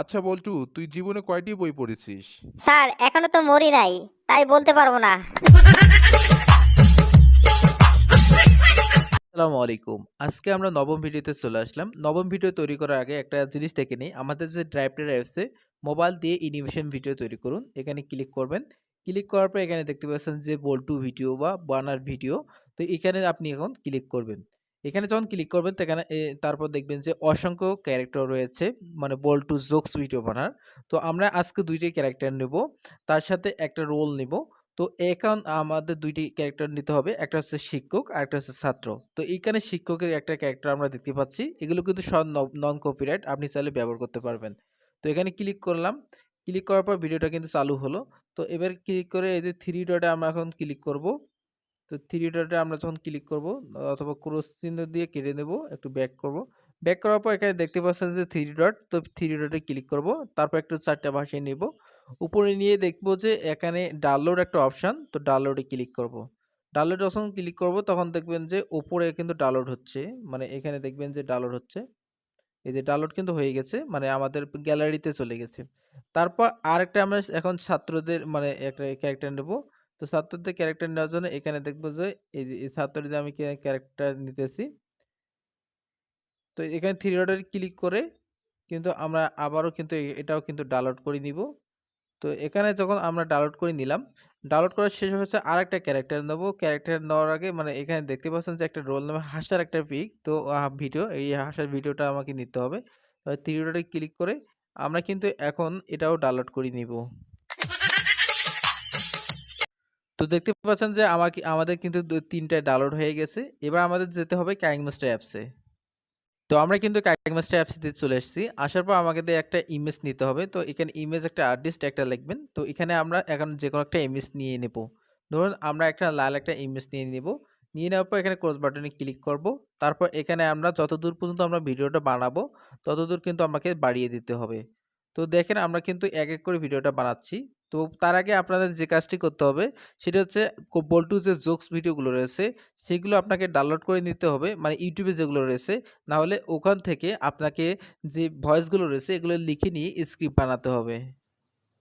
আচ্ছা বল্টু তুই জীবনে কয়টি বই পড়েছিস? স্যার এখনও তো মরি নাই তাই বলতে পারব না। আসসালামু আলাইকুম। আজকে আমরা নবম ভিডিওতে চলে আসলাম। নবম ভিডিও তৈরি করার আগে একটা জিনিস দেখে নিই। আমাদের যে ড্রাইভটার অ্যাপসে মোবাইল দিয়ে অ্যানিমেশন ভিডিও তৈরি করুন এখানে ক্লিক করবেন। ক্লিক করার পর এখানে দেখতে পাচ্ছেন যে বল্টু ভিডিও বা বানার ভিডিও তো এখানে আপনি এখন ক্লিক করবেন। এখানে যখন ক্লিক করবেন এখানে তারপর দেখবেন যে অসংখ্য ক্যারেক্টার রয়েছে মানে বল টু জোকস ভিডিও বানার। তো আমরা আজকে দুইটি ক্যারেক্টার নেব, তার সাথে একটা রোল নেব। তো এখন আমাদের দুইটি ক্যারেক্টার নিতে হবে, একটা হচ্ছে শিক্ষক আর একটা হচ্ছে ছাত্র। তো এইখানে শিক্ষকের একটা ক্যারেক্টার আমরা দেখতে পাচ্ছি, এগুলো কিন্তু সব নন কপিরাইট আপনি চাইলে ব্যবহার করতে পারবেন। তো এখানে ক্লিক করলাম ক্লিক করার পর ভিডিওটা কিন্তু চালু হলো। তো এবার ক্লিক করে এই যে থ্রি ডটে আমরা এখন ক্লিক করব। তো থ্রি ডটে আমরা যখন ক্লিক করব, অথবা ক্রস চিহ্ন দিয়ে কেটে নেব, একটু ব্যাক করব। ব্যাক করার পর এখানে দেখতে পাচ্ছেন যে থ্রি ডট তো থ্রি ডটে ক্লিক করব। তারপর একটু চারটা ভাষায় নেব। উপরে নিয়ে দেখব যে এখানে ডাউনলোড একটা অপশান তো ডাউনলোডে ক্লিক করব। ডাউনলোড অপশন ক্লিক করব, তখন দেখবেন যে উপরে কিন্তু ডাউনলোড হচ্ছে। মানে এখানে দেখবেন যে ডাউনলোড হচ্ছে। এই যে ডাউনলোড কিন্তু হয়ে গেছে মানে আমাদের গ্যালারিতে চলে গেছে। তারপর আরেকটা আমরা এখন ছাত্রদের মানে একটা ক্যারেক্টার নেব। তো ছাত্রদের ক্যারেক্টার নেওয়ার জন্য এখানে দেখব যে এই যে, এই ছাত্রদের আমি ক্যারেক্টার নিতেছি। তো এখানে থ্রি ডটে ক্লিক করে কিন্তু আমরা আবারও কিন্তু এটাও কিন্তু ডাউনলোড করে নিব। তো এখানে যখন আমরা ডাউনলোড করে নিলাম ডাউনলোড করার শেষ হচ্ছে আর একটা ক্যারেক্টার নেব। ক্যারেক্টার নেওয়ার আগে মানে এখানে দেখতে পাচ্ছেন যে একটা রোল নামে হাসার একটা পিক তো ভিডিও এই হাসার ভিডিওটা আমাকে নিতে হবে। থ্রি ডটে ক্লিক করে আমরা কিন্তু এখন এটাও ডাউনলোড করে নিব। তো দেখতে পাচ্ছেন যে আমাকে, আমাদের কিন্তু তিনটায় ডাউনলোড হয়ে গেছে। এবার আমাদের যেতে হবে কাইং মাস্টার অ্যাপসে তো আমরা কিন্তু কাইং মাস্টার অ্যাপসিতে চলে এসেছি। আসার পর আমাকে দিয়ে একটা ইমেজ নিতে হবে। তো এখানে ইমেজ একটা আর্টিস্ট একটা লিখবেন। তো এখানে আমরা এখন যে কোনো একটা ইমেজ নিয়ে নেব। ধরুন আমরা একটা লাল একটা ইমেজ নিয়ে নেব। নিয়ে নেওয়ার পর এখানে ক্রস বাটনে ক্লিক করব। তারপর এখানে আমরা যতদূর পর্যন্ত আমরা ভিডিওটা বানাবো, ততদূর কিন্তু আমাকে বাড়িয়ে দিতে হবে। তো দেখেন আমরা কিন্তু এক এক করে ভিডিওটা বানাচ্ছি। তো তার আগে আপনাদের যে কাজটি করতে হবে, সেটা হচ্ছে বল্টু যে জোকস ভিডিওগুলো রয়েছে, সেগুলো আপনাকে ডাউনলোড করে নিতে হবে মানে ইউটিউবে যেগুলো রয়েছে না হলে ওখান থেকে আপনাকে যে ভয়েসগুলো রয়েছে, এগুলো লিখে নিয়ে স্ক্রিপ্ট বানাতে হবে।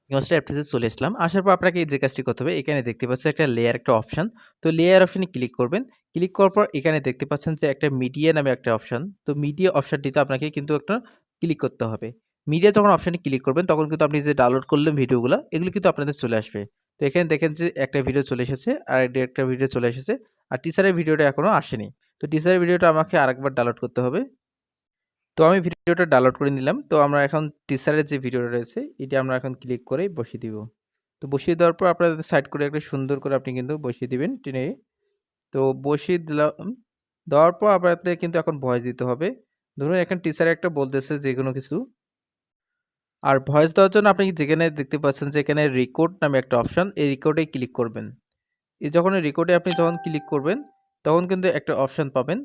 অ্যাপটিসে চলে আসলাম। আসার পর আপনাকে যে কাজটি করতে হবে, এখানে দেখতে পাচ্ছেন একটা লেয়ার একটা অপশন তো লেয়ার অপশনে ক্লিক করবেন। ক্লিক করার পর এখানে দেখতে পাচ্ছেন যে একটা মিডিয়া নামে একটা অপশন তো মিডিয়া অপশনটিতে আপনাকে কিন্তু একটা ক্লিক করতে হবে। মিডিয়া যখন অপশানে ক্লিক করবেন, তখন কিন্তু আপনি যে ডাউনলোড করলেন ভিডিওগুলো, এগুলো কিন্তু আপনাদের চলে আসবে। তো এখানে দেখেন যে একটা ভিডিও চলে এসেছে, আর একটা ভিডিও চলে এসেছে, আর টিচারের ভিডিওটা এখনও আসেনি। তো টিচারের ভিডিওটা আমাকে আরেকবার ডাউনলোড করতে হবে। তো আমি ভিডিওটা ডাউনলোড করে নিলাম। তো আমরা এখন টিচারের যে ভিডিওটা রয়েছে, এটা আমরা এখন ক্লিক করে বসিয়ে দিব। তো বসিয়ে দেওয়ার পর আপনাদের সাইড করে একটা সুন্দর করে আপনি কিন্তু বসিয়ে দিবেন টেনে। তো বসিয়ে দিলাম। দেওয়ার পর আপনাদের কিন্তু এখন ভয়েস দিতে হবে। ধরুন এখন টিচার একটা বলতেছে যে কোনো কিছু। আর ভয়েস দেওয়ার জন্য আপনি যেখানে দেখতে পাচ্ছেন যে এখানে রেকর্ড নামে একটা অপশন এই রেকর্ডে ক্লিক করবেন। এই যখন রেকর্ডে আপনি যখন ক্লিক করবেন, তখন কিন্তু একটা অপশান পাবেন।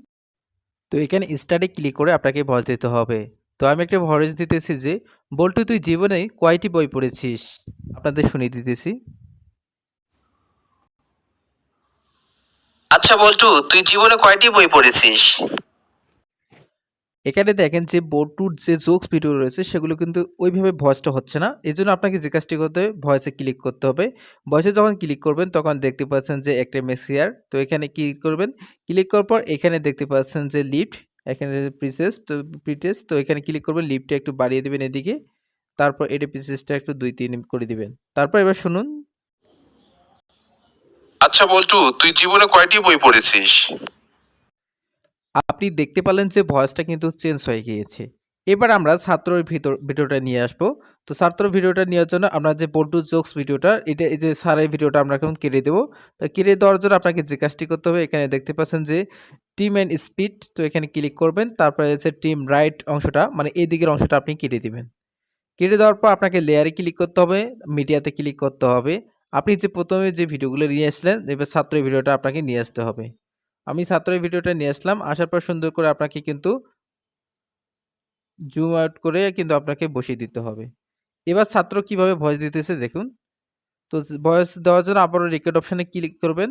তো এখানে স্টার্টে ক্লিক করে আপনাকে ভয়েস দিতে হবে। তো আমি একটা ভয়েস দিতেছি যে, বল্টু, তুই জীবনে কয়টি বই পড়েছিস? আপনাদের শুনিয়ে দিতেছি। আচ্ছা বল্টু, তুই জীবনে কয়টি বই পড়েছিস? এখানে দেখেন যে বল্টুর যে জোকস ভিডিও রয়েছে, সেগুলো কিন্তু ওইভাবে ভয়েসটা হচ্ছে না। এই জন্য আপনাকে যে কাজটি করতে হবে, ভয়েসে ক্লিক করতে হবে। ভয়েসে যখন ক্লিক করবেন, তখন দেখতে পাচ্ছেন যে একটা মেসিয়ার তো এখানে ক্লিক করবেন? ক্লিক করার পর এখানে দেখতে পাচ্ছেন যে লিফট এখানে প্রিসেস তো প্রিটেস তো এখানে ক্লিক করবেন লিফটটা একটু বাড়িয়ে দেবেন এদিকে। তারপর এটা প্রিসেসটা একটু দুই তিন করে দিবেন। তারপর এবার শুনুন। আচ্ছা বল্টু, তুই জীবনে কয়টি বই পড়েছিস? আপনি দেখতে পেলেন যে ভয়েসটা কিন্তু চেঞ্জ হয়ে গিয়েছে। এবার আমরা ছাত্রর ভিতর, ভিডিওটা নিয়ে আসব। তো ছাত্র ভিডিওটা নেওয়ার জন্য আমরা যে বল্টু জোকস ভিডিওটা, এটা এই যে সারের ভিডিওটা আমরা এখন কেটে দেবো। তো কেটে দেওয়ার জন্য আপনাকে যে কাজটি করতে হবে, এখানে দেখতে পাচ্ছেন যে টিম অ্যান্ড স্পিড, তো এখানে ক্লিক করবেন। তারপরে হচ্ছে টিম রাইট অংশটা মানে এই দিকের অংশটা আপনি কেটে দিবেন। কেটে দেওয়ার পর আপনাকে লেয়ারে ক্লিক করতে হবে, মিডিয়াতে ক্লিক করতে হবে। আপনি যে প্রথমে যে ভিডিওগুলো নিয়ে আসলেন, এবার ছাত্রের ভিডিওটা আপনাকে নিয়ে আসতে হবে। আমি ছাত্রের ভিডিওটা নিয়ে আসলাম। আসার পর সুন্দর করে আপনাকে কিন্তু জুম আউট করে কিন্তু আপনাকে বসিয়ে দিতে হবে। এবার ছাত্র কীভাবে ভয়েস দিতেছে দেখুন। তো ভয়েস দেওয়ার জন্য আবারও রেকর্ড অপশানে ক্লিক করবেন।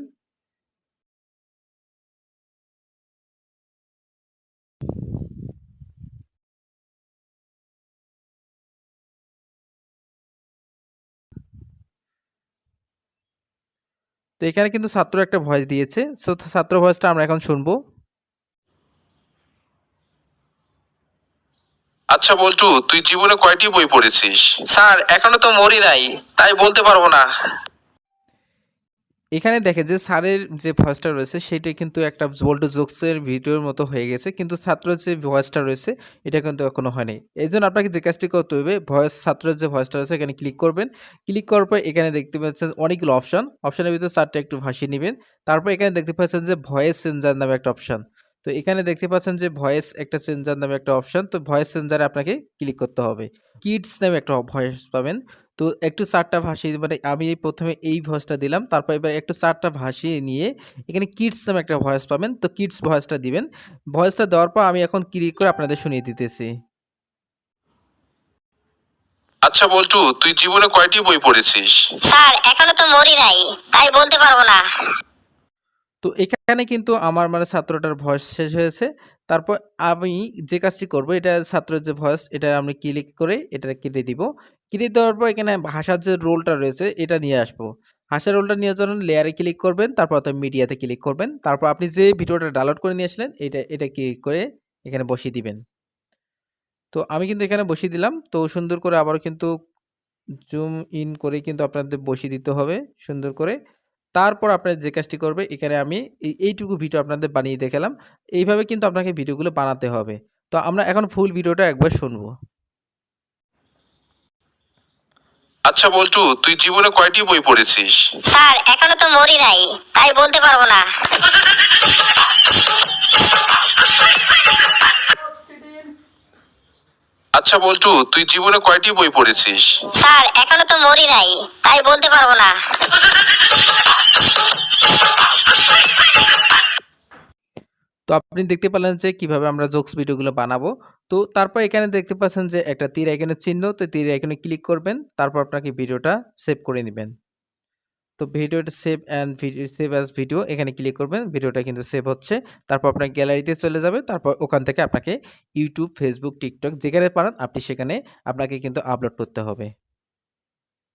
তো এখানে কিন্তু ছাত্র একটা ভয়েস দিয়েছে। সো ছাত্র ভয়েসটা আমরা এখন শুনব। আচ্ছা বল্টু তুই জীবনে কয়টি বই পড়েছিস? স্যার এখনও তো মরি নাই তাই বলতে পারব না। এখানে দেখে যে স্যারের যে ভয়েসটা রয়েছে, সেটা কিন্তু একটা বল্টু জোকসের ভিডিওর মতো হয়ে গেছে। কিন্তু ছাত্রের যে ভয়েসটা রয়েছে, এটা কিন্তু এখনও হয়নি। এই জন্য আপনাকে যে কাজটি করতে হবে ভয়েস ছাত্রের যে ভয়েসটা রয়েছে, এখানে ক্লিক করবেন। ক্লিক করার পর এখানে দেখতে পাচ্ছেন অনেকগুলো অপশন অপশনের ভিতরে চারটা একটু ভাসিয়ে নেবেন। তারপর এখানে দেখতে পাচ্ছেন যে ভয়েস চেঞ্জার নামে একটা অপশন তো এখানে দেখতে পাচ্ছেন যে ভয়েস একটা চেঞ্জার নামে একটা অপশন তো ভয়েস চেঞ্জারে আপনাকে ক্লিক করতে হবে। কিডস নামে একটা ভয়েস পাবেন। তো একটু চারটা ভাসিয়ে মানে আমি এই প্রথমে এই ভয়েসটা দিলাম তারপর এবার একটু চারটা ভাসিয়ে নিয়ে এখানে কিডস নামে একটা ভয়েস পাবেন। তো কিডস ভয়েসটা দিবেন। ভয়েসটা দেওয়ার পর আমি এখন ক্লিক করে আপনাদের শুনিয়ে দিতেছি। আচ্ছা বলটু তুই জীবনে কয়টি বই পড়েছিস? স্যার এখনও তো মরি নাই তাই বলতে পারব না। তো এখানে কিন্তু আমার মানে ছাত্রটার ভয়েস শেষ হয়েছে। তারপর আমি যে কাজটি করব, এটা ছাত্রের যে ভয়েস, এটা আমি ক্লিক করে এটা কেটে দিব। কেটে দেওয়ার পর এখানে ভাষার যে রোলটা রয়েছে, এটা নিয়ে আসব। হাসার রোলটা নিয়ে জন্য লেয়ারে ক্লিক করবেন, তারপর অর্থাৎ মিডিয়াতে ক্লিক করবেন। তারপর আপনি যে ভিডিওটা ডাউনলোড করে নিয়ে আসলেন এটা এটা ক্লিক করে এখানে বসিয়ে দিবেন। তো আমি কিন্তু এখানে বসিয়ে দিলাম। তো সুন্দর করে আবারও কিন্তু জুম ইন করে কিন্তু আপনাদের বসিয়ে দিতে হবে। সুন্দর করে তারপর আপনার যে কাজটি করবে এখানে আমি এইটুকু ভিডিও আপনাদের বানিয়ে দেখালাম। এইভাবে কিন্তু আপনাকে ভিডিওগুলো বানাতে হবে। তো আমরা এখন ফুল ভিডিওটা একবার শুনব। আচ্ছা বল্টু তুই জীবনে কয়টি বই পড়েছিস? স্যার এখনও তো মরি নাই তাই বলতে পারব না। আচ্ছা বল্টু তুই জীবনে কয়টি বই পড়েছিস? স্যার এখনও তো মরি নাই তাই বলতে পারব না। আপনি দেখতে পেলেন যে কীভাবে আমরা জোকস ভিডিওগুলো বানাবো। তো তারপর এখানে দেখতে পাচ্ছেন যে একটা তীর আইকনের চিহ্ন, তো তীর আইকনে ক্লিক করবেন, তারপর আপনাকে ভিডিওটা সেভ করে নেবেন। তো ভিডিওটা save and video save as video, এখানে ক্লিক করবেন, ভিডিওটা কিন্তু সেভ হচ্ছে। তারপর আপনার গ্যালারিতে চলে যাবে, তারপর ওখান থেকে আপনাকে ইউটিউব ফেসবুক টিকটক যেখানে পারেন, আপনি সেখানে আপনাকে কিন্তু আপলোড করতে হবে।